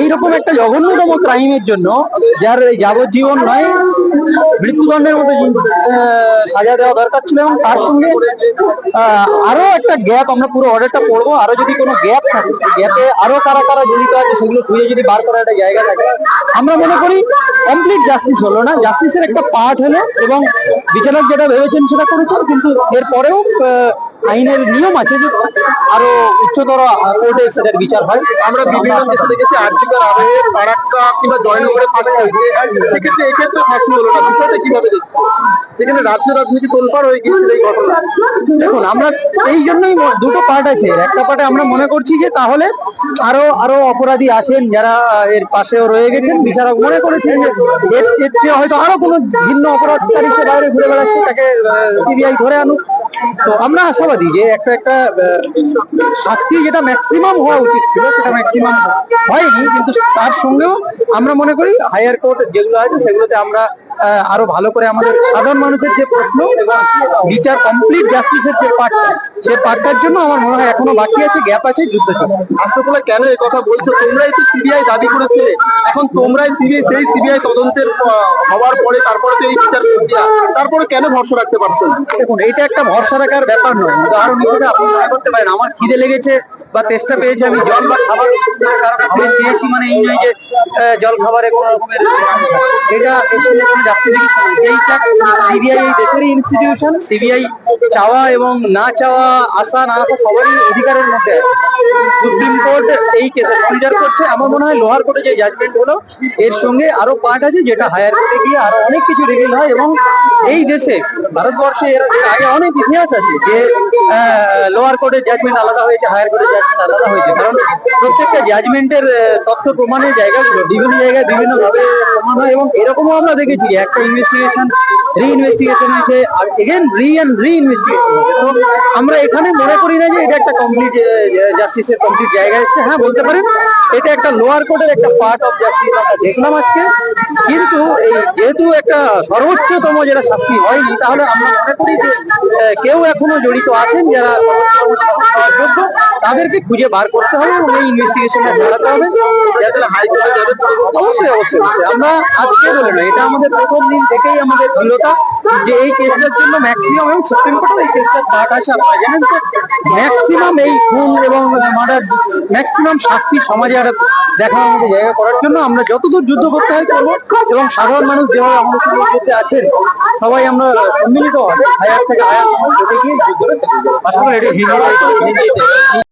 এইরকম একটা জঘন্যতম ক্রাইমের জন্য যার যাবজ্জীবন নয়, মৃত্যুদণ্ডের মতো সাজা দেওয়া দরকার ছিল এবং তার সঙ্গে আরও একটা গ্যাপ আমরা পুরো অর্ডারটা পড়ব। আরও যদি কোনো গ্যাপ থাকে, গ্যাপে আরও কারা কারা জড়িত আছে সেগুলো খুঁজে যদি বার করার একটা জায়গা থাকে, আমরা মনে করি কমপ্লিট জাস্টিস হলো না। জাস্টিসের একটা পার্ট হলো এবং বিচারক যেটা ভেবেছেন সেটা করেছেন, কিন্তু এরপরেও আইনের নিয়ম আছে যে আরও উচ্চতর কোর্টে সেটার বিচার হয়। আমরা বিভিন্ন দেশে দেখেছি, আর্জিকার আবহে ফারাক্কা কিংবা জয়নগরে ফাঁসি হয়েছে সেক্ষেত্রে এক্ষেত্রে ফাঁসি হলো না। বিষয়টা কীভাবে দেখছেন? সেখানে রাজ্য রাজনীতি তোলপাড় হয়ে গিয়েছিল এই ঘটনা। দেখুন, আমরা এই জন্যই দুটো পার্ট আছে। একটা পার্টে আমরা মনে করছি যে তাহলে আরও আরও অপরাধী আছেন যারা এর পাশেও রয়ে গেছেন। বিচারক মনে করেছেন যে এর চেয়ে হয়তো আরও কোনো ভিন্ন অপরাধকারী সে বাইরে ঘুরে বেড়াচ্ছে, তাকে সিবিআই ধরে আনুক। তো আমরা আশাবাদী যে একটা একটা শাস্তি যেটা ম্যাক্সিমাম হওয়া উচিত ছিল, সেটা ম্যাক্সিমাম হয়নি, কিন্তু তার সঙ্গেও আমরা মনে করি হায়ার কোর্ট যেগুলো আছে, সেগুলোতে আমরা আরও ভালো করে আমাদের সাধারণ মানুষের যে প্রশ্ন এবং বিচার কমপ্লিট জাস্টিসের যে পার্টটা সেই পাটটার জন্য আমার মনে হয় এখনও বাকি আছে গ্যাপ আছে যুদ্ধ চলছে। আশরাফুল্লাহ কেন এই কথা বলছো? তোমরাই তো সিবিআই দাবি করেছিলে এখন তোমরাই সিবিআই সেই সিবিআই তদন্তের হওয়ার পরে তারপরে তো এই বিচার প্রক্রিয়া। তারপরে কেন ভরসা রাখতে পারছ দেখুন এটা একটা ভরসা রাখার ব্যাপার নয়। উদাহরণ হিসেবে আপনি মনে করতে পারেন আমার খিদে লেগেছে বা তেষ্টা পেয়েছে আমি, জল বা খাবার কারও কাছ চেয়েছি মানে এই নয় যে জল খাবারে কোনো রকমের এটা যেইটা সিবিআই এই দেশেরই ইনস্টিটিউশন সিবিআই চাওয়া এবং না চাওয়া, আসা না আসা সবারই অধিকারের মধ্যে। সুপ্রিম কোর্ট এই কেসে কনসিডার করছে। আমার মনে হয় লোহার কোর্টে যে জাজমেন্ট হলো, এর সঙ্গে আরও পার্ট আছে, যেটা হায়ার কোর্টে গিয়ে আরও অনেক কিছু রিভিল হয় এবং এই দেশে ভারতবর্ষে এর আগে অনেক ইতিহাস আছে যে লোয়ার কোর্টের জাজমেন্ট আলাদা হয়েছে হায়ার কোর্টের জাজমেন্ট আলাদা হয়েছে। কারণ প্রত্যেকটা জাজমেন্টের তথ্য প্রমাণের জায়গাগুলো বিভিন্ন জায়গায় বিভিন্ন হয় এবং এরকমও আমরা দেখেছি একটা ইনভেস্টিগেশন রি ইনভেস্টিগেশন হয়েছে, আর again re and re investigation তো আমরা এখানে মনে করি না যে এটা একটা কমপ্লিট জাস্টিসের কমপ্লিট জায়গা এসছে। হ্যাঁ বলতে পারেন এটা একটা লোয়ার কোর্টের একটা পার্ট অফ জাস্টিস আমরা দেখলাম আজকে। কিন্তু এই যেহেতু একটা সর্বোচ্চতম যেটা শাস্তি হয়নি, তাহলে আমরা মনে করি যে কেউ এখনও জড়িত আছেন যারা যোগ্য তাদেরকে খুঁজে বার করতে হবে এবং এই ইনভেস্টিগেশনটা চালাতে হবে। যাতে হাইকোর্টে যাবে অবশ্যই অবশ্যই। আমরা আজকে বলে এটা আমাদের প্রথম দিন থেকেই আমাদের দৃঢ়তা যে এই কেসটার জন্য ম্যাক্সিমাম এবং সুপ্রিম কোর্টের এই কেসটার পার্ট আছে আপনারা জানেন তো? ম্যাক্সিমাম এই খুন এবং মার্ডার ম্যাক্সিমাম শাস্তি সমাজে আর দেখার মতো জায়গা করার জন্য আমরা যতদূর যুদ্ধ করতে হয় করব এবং সাধারণ মানুষ যেভাবে আমাদের সঙ্গে যুদ্ধে আছেন, সবাই আমরা সম্মিলিত হবে। হায়ার থেকে হায়ার গিয়ে যুদ্ধটা চালিয়ে আশা করি হিন্দি